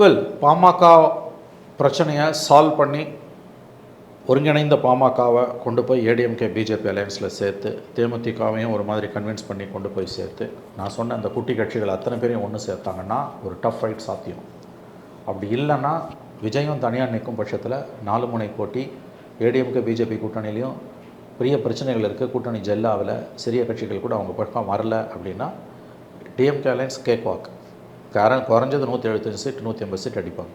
Well PMK பிரச்சனையை solve பண்ணி ஒருங்கிணைந்த பாமகவை கொண்டு போய் ஏடிஎம்கே பிஜேபி அலையன்ஸில் சேர்த்து தேமுதிகவையும் ஒரு மாதிரி கன்வின்ஸ் பண்ணி கொண்டு போய் சேர்த்து நான் சொன்ன அந்த குட்டி கட்சிகள் அத்தனை பேரையும் ஒன்று சேர்த்தாங்கன்னா ஒரு டஃப் ஃபைட் சாத்தியம். அப்படி இல்லைன்னா விஜயும் தனியாக நிற்கும் பட்சத்தில் நாலு முனை போட்டி ஏடிஎம்கே பிஜேபி கூட்டணியிலையும் பெரிய பிரச்சனைகள் இருக்குது கூட்டணி ஜெல்லாவில் சிறிய கட்சிகள் கூட அவங்க பக்கம் வரல அப்படின்னா டிஎம்கே அலையன்ஸ் கேக் வாக் காரணம் குறைஞ்சது நூற்றி எழுபத்தஞ்சு சீட் நூற்றி ஐம்பது சீட் அடிப்பாங்க.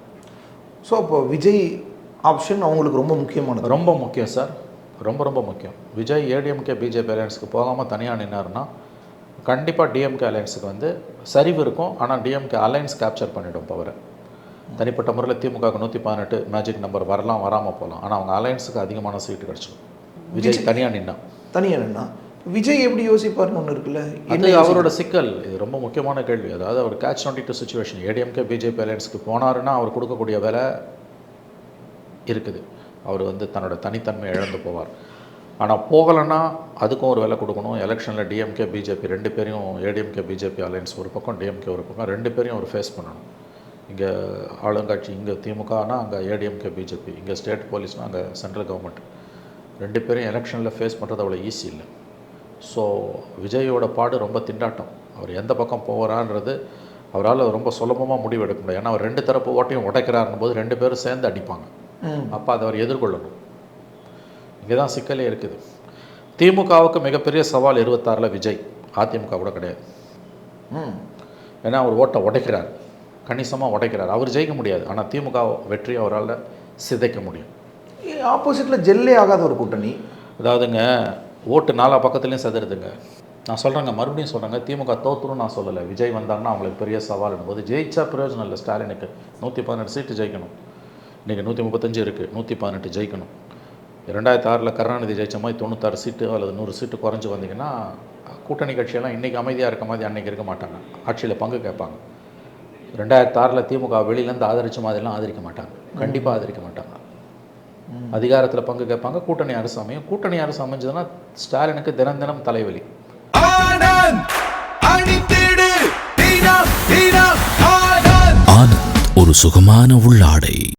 ஸோ அப்போ விஜய் ஆப்ஷன் அவங்களுக்கு ரொம்ப முக்கியமானது. ரொம்ப முக்கியம் சார் ரொம்ப ரொம்ப முக்கியம். விஜய் ஏடிஎம்கே பிஜேபி அலையன்ஸுக்கு போகாமல் தனியாக நின்னாருன்னா கண்டிப்பாக டிஎம்கே அலையன்ஸுக்கு வந்து சரிவு இருக்கும். ஆனால் டிஎம்கே அலையன்ஸ் கேப்சர் பண்ணிடும் பவரை தனிப்பட்ட முறையில் திமுகவுக்கு நூற்றி பதினெட்டு மேஜிக் நம்பர் வரலாம் வராமல் போகலாம். ஆனால் அவங்க அலையன்ஸுக்கு அதிகமான சீட்டு கிடச்சிடும். விஜய் தனியாக நின்னா. தனியாக என்னன்னா விஜய் எப்படி யோசிப்பார்னு ஒன்று இருக்குல்ல? அது அவரோட சிக்கல். இது ரொம்ப முக்கியமான கேள்வி. அதாவது அவர் catch twenty two situation ADMK BJP அலையன்ஸ்க்கு போனாருன்னா அவர் கொடுக்கக்கூடிய வேலை இருக்குது. அவர் வந்து தன்னோட தனித்தன்மை இழந்து போவார். ஆனால் போகலைன்னா அதுக்கும் ஒரு வேலை கொடுக்கணும். எலெக்ஷனில் டிஎம்கே பிஜேபி ரெண்டு பேரையும் ஏடிஎம்கே பிஜேபி அலையன்ஸ் ஒரு பக்கம் டிஎம்கே ஒரு பக்கம் ரெண்டு பேரையும் அவர் ஃபேஸ் பண்ணணும். இங்கே ஆளுங்கட்சி இங்கே திமுகனா அங்கே ஏடிஎம்கே பிஜேபி இங்கே ஸ்டேட் போலீஸ்னால் அங்கே சென்ட்ரல் கவர்மெண்ட் ரெண்டு பேரையும் எலெக்ஷனில் ஃபேஸ் பண்ணுறது அவ்வளோ ஈஸி இல்லை. ஸோ விஜயோட பாடு ரொம்ப திண்டாட்டம். அவர் எந்த பக்கம் போகிறான்றது அவரால் ரொம்ப சுலபமாக முடிவு எடுக்க முடியாது ஏன்னா அவர் ரெண்டு தரப்பு ஓட்டையும் உடைக்கிறாருன்னு போது ரெண்டு பேரும் சேர்ந்து அடிப்பாங்க. அப்போ அதை அவர் எதிர்கொள்ளணும். இங்கே தான் சிக்கலே இருக்குது. திமுகவுக்கு மிகப்பெரிய சவால் இருபத்தாறில் விஜய். அதிமுக கூட கிடையாது. ம். ஏன்னா அவர் ஓட்டை உடைக்கிறார். கணிசமாக உடைக்கிறார். அவர் ஜெயிக்க முடியாது. ஆனால் திமுக வெற்றி அவரால் சிதைக்க முடியும். ஆப்போசிட்டில் ஜெல்லே ஆகாத ஒரு கூட்டணி. அதாவதுங்க ஓட்டு நாலா பக்கத்துலேயும் செதுருதுங்க நான் சொல்கிறேங்க மறுபடியும் சொல்கிறேங்க திமுக தோத்துரும் நான் சொல்லலை. விஜய் வந்தாங்கன்னா அவங்களுக்கு பெரிய சவால் போது ஜெயிச்சா பிரயோஜனம் இல்லை ஸ்டாலினுக்கு. நூற்றி பதினெட்டு சீட்டு ஜெயிக்கணும். இன்றைக்கி நூற்றி முப்பத்தஞ்சு இருக்குது நூற்றி பதினெட்டு ஜெயிக்கணும். ரெண்டாயிரத்தி ஆறில் கருணாநிதி ஜெயிச்ச மாதிரி தொண்ணூத்தாறு சீட்டு அல்லது நூறு சீட்டு குறைஞ்சி வந்தீங்கன்னா கூட்டணி கட்சியெல்லாம் இன்றைக்கி அமைதியாக இருக்க மாதிரி அன்றைக்கி இருக்க மாட்டாங்க. ஆட்சியில் பங்கு கேட்பாங்க. ரெண்டாயிரத்தி ஆறில் திமுக வெளியிலேருந்து ஆதரித்த மாதிரிலாம் ஆதரிக்க மாட்டாங்க. கண்டிப்பாக ஆதரிக்க மாட்டாங்க. அதிகாரத்தில் பங்கு கேட்பாங்க கூட்டணி அரசு அமையும். கூட்டணி அரசு அமைஞ்சதுன்னா ஸ்டாலினுக்கு தினம் தினம் தலைவலி. ஆனந்த் ஒரு சுகமான உள்ளாடை.